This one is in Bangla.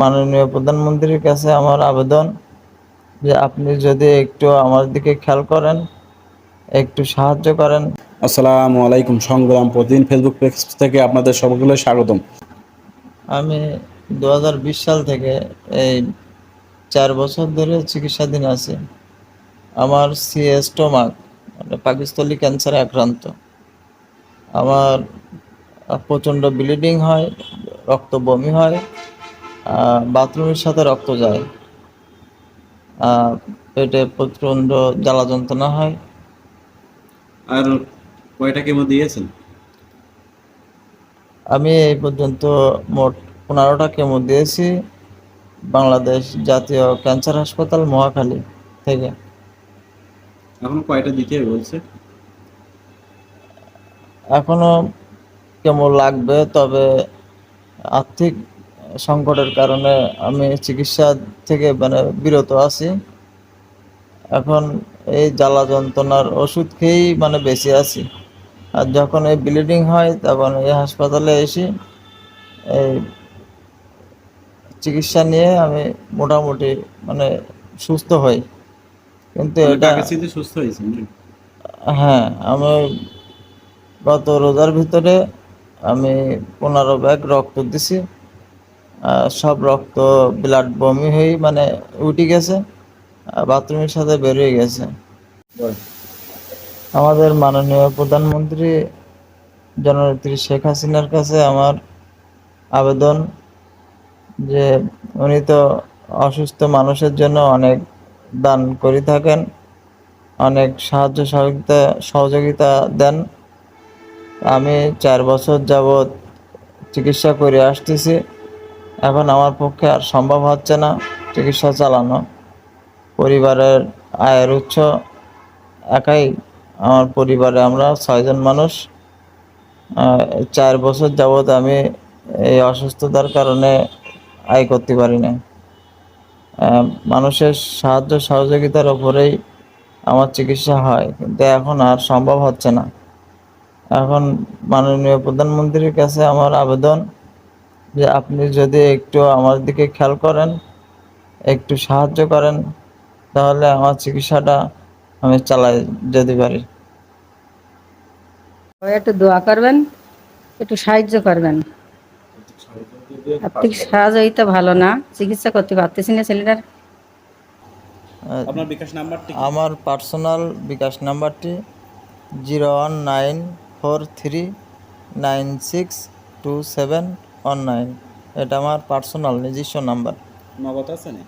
মাননীয় প্রধানমন্ত্রীর কাছে আমার আবেদন যে আপনি যদি একটু আমার দিকে খেয়াল করেন একটু সাহায্য করেন। আসসালামু আলাইকুম সংগ্রাম প্রতিদিন ফেসবুক পেজ থেকে আপনাদের সকলকে স্বাগতম। আমি দু হাজার বিশ সাল থেকে এই চার বছর ধরে চিকিৎসাধীন আছি। আমার সিএ স্টোমাক মানে পাকিস্তলি ক্যান্সারে আক্রান্ত। আমার প্রচণ্ড ব্লিডিং হয় রক্ত বমি হয়। বাথরুমের সাথে রক্ত যায়। পেটে প্রচণ্ড জ্বালা যন্ত্রণা হয়। আর কয়টা কেমো দিয়েছেন? আমি এই পর্যন্ত মোট পনেরোটা কেমো দিয়েছি বাংলাদেশ জাতীয় ক্যান্সার হাসপাতাল মহাখালী থেকে। এখন কয়টা দিতে বলছে? এখনও কেমন লাগবে তবে আর্থিক সংকটের কারণে আমি চিকিৎসা থেকে মানে বিরত আছি। এখন এই জ্বালা যন্ত্রণার ওষুধ খেয়েই মানে বেঁচে আছি। আর যখন এই ব্লিডিং হয় তখন এই হাসপাতালে এসে এই চিকিৎসা নিয়ে আমি মোটামুটি মানে সুস্থ হই। কিন্তু এটা সুস্থ হয়েছেন জি? হ্যাঁ আমি গত রোজার ভিতরে আমি পনেরো ব্যাগ রক্ত দিছি। সব রক্ত ব্লাড বমি হয়ে মানে উঠে গেছে বাথরুমের সাথে বেরিয়ে গেছে। আমাদের মাননীয় প্রধানমন্ত্রী জননেত্রী শেখ হাসিনার কাছে আমার আবেদন যে উনি তো অসুস্থ মানুষের জন্য অনেক দান করে থাকেন, অনেক সাহায্য সহযোগিতা সহযোগিতা দেন। আমি চার বছর যাবৎ চিকিৎসা করে আসতেছি। এখন আমার পক্ষে আর সম্ভব হচ্ছে না চিকিৎসা চালানো। পরিবারের আয়ের উৎস একাই। আমার পরিবারে আমরা ছয়জন মানুষ। চার বছর যাবৎ আমি এই অসুস্থতার কারণে আয় করতে পারি না মানুষের সাহায্য সহযোগিতার ওপরেই আমার চিকিৎসা হয়, কিন্তু এখন আর সম্ভব হচ্ছে না। এখন মাননীয় প্রধানমন্ত্রীর কাছে আমার আবেদন যে আপনি যদি একটু আমার দিকে খেয়াল করেন একটু সাহায্য করেন তাহলে আমার চিকিৎসাটা আমি চালাই যেতে পারি। একটু দোয়া করবেন একটু সাহায্য করবেন। আর্থিক সহযোগিতা ভালো না চিকিৎসা করতে পারতেছি না ছেলেটার। বিকাশ নাম্বারটি আমার পার্সোনাল বিকাশ নাম্বারটি zero one nine four three nine six two seven one nine এটা আমার পার্সোনাল নিজস্ব নাম্বার নগদ আছে না